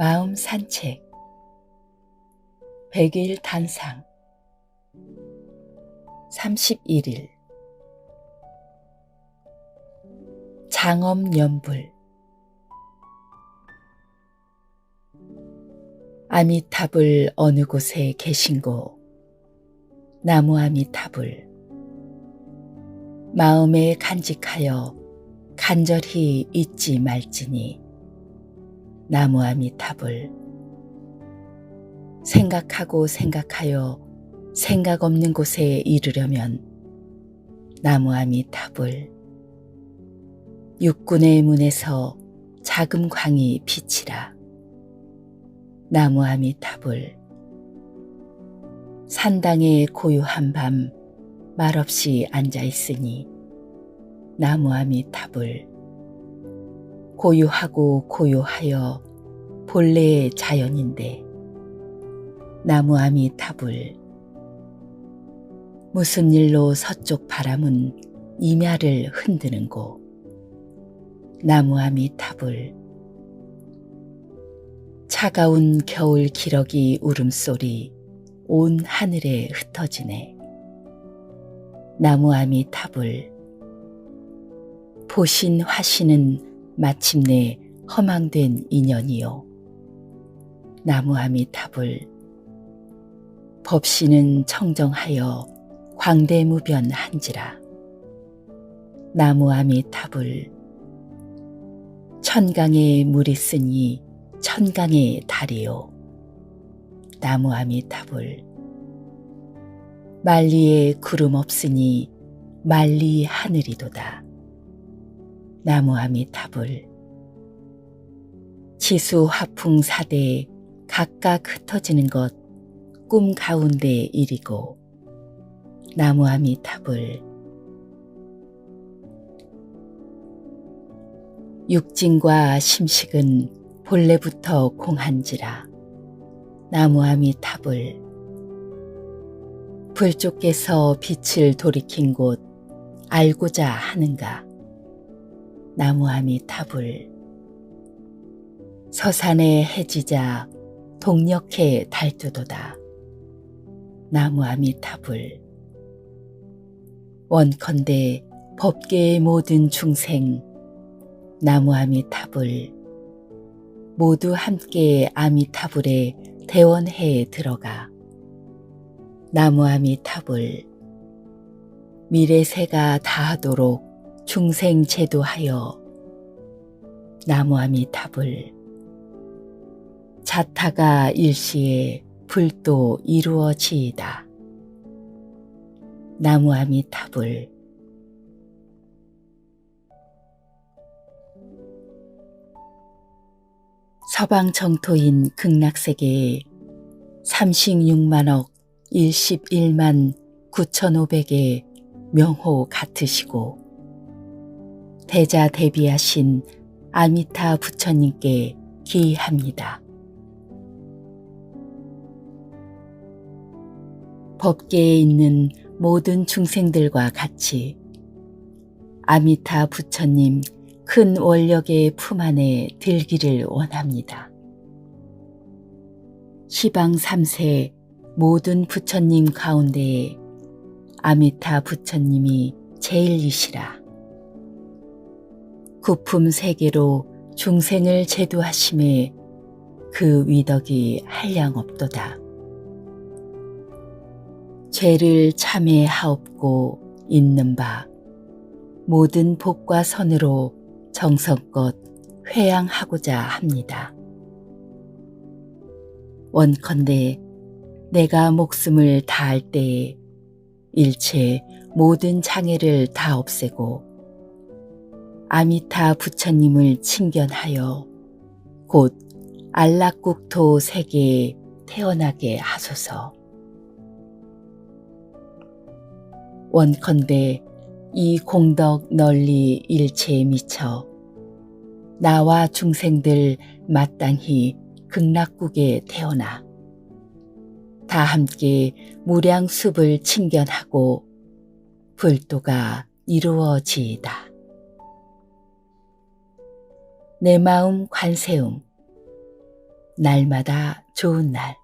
마음 산책. 100일 단상. 31일 장엄 연불. 아미탑을 어느 곳에 계신고? 나무 아미탑을 마음에 간직하여 간절히 잊지 말지니 나무 아미탑을 생각하고 생각하여 생각 없는 곳에 이르려면 나무 아미탑을 육군의 문에서 작은 광이 비치라. 나무 아미탑을 산당에 고요한 밤 말없이 앉아 있으니 나무 아미탑을 고요하고 고요하여 본래의 자연인데 나무 아미 탑을 무슨 일로 서쪽 바람은 임야를 흔드는고 나무 아미 탑을 차가운 겨울 기러기 울음소리 온 하늘에 흩어지네. 나무 아미 탑을 보신 화신은 마침내 허망된 인연이요. 나무 아미탑을 법신은 청정하여 광대무변한지라. 나무 아미탑을 천강에 물이 쓰니 천강의 달이요. 나무 아미탑을 만리에 구름 없으니 만리 하늘이도다. 나무 아미탑을 지수 화풍 사대 각각 흩어지는 것 꿈 가운데 일이고 나무 아미탑을 육진과 심식은 본래부터 공한지라 나무 아미탑을 불쪽께서 빛을 돌이킨 곳 알고자 하는가 나무 아미탑을 서산에 해지자 동력해 달두도다. 나무 아미탑을. 원컨대 법계의 모든 중생 나무 아미탑을. 모두 함께 아미타불에 대원회에 들어가. 나무 아미타불 미래세가 다하도록 중생 제도하여 나무 아미타불 자타가 일시에 불도 이루어지이다. 나무 아미타불 서방 정토인 극락세계에 36만억 11만 9,500의 명호 같으시고 대자 대비하신 아미타 부처님께 기합니다. 법계에 있는 모든 중생들과 같이 아미타 부처님 큰 원력의 품 안에 들기를 원합니다. 시방 3세 모든 부처님 가운데에 아미타 부처님이 제일이시라. 구품 세계로 중생을 제도하심에 그 위덕이 한량없도다. 죄를 참회하옵고 있는 바 모든 복과 선으로 정성껏 회양하고자 합니다. 원컨대 내가 목숨을 다할 때에 일체 모든 장애를 다 없애고 아미타 부처님을 칭견하여 곧 안락국토 세계에 태어나게 하소서. 원컨대 이 공덕 널리 일체에 미쳐 나와 중생들 마땅히 극락국에 태어나 다 함께 무량숲을 칭견하고 불도가 이루어지이다. 내 마음 관세음 날마다 좋은 날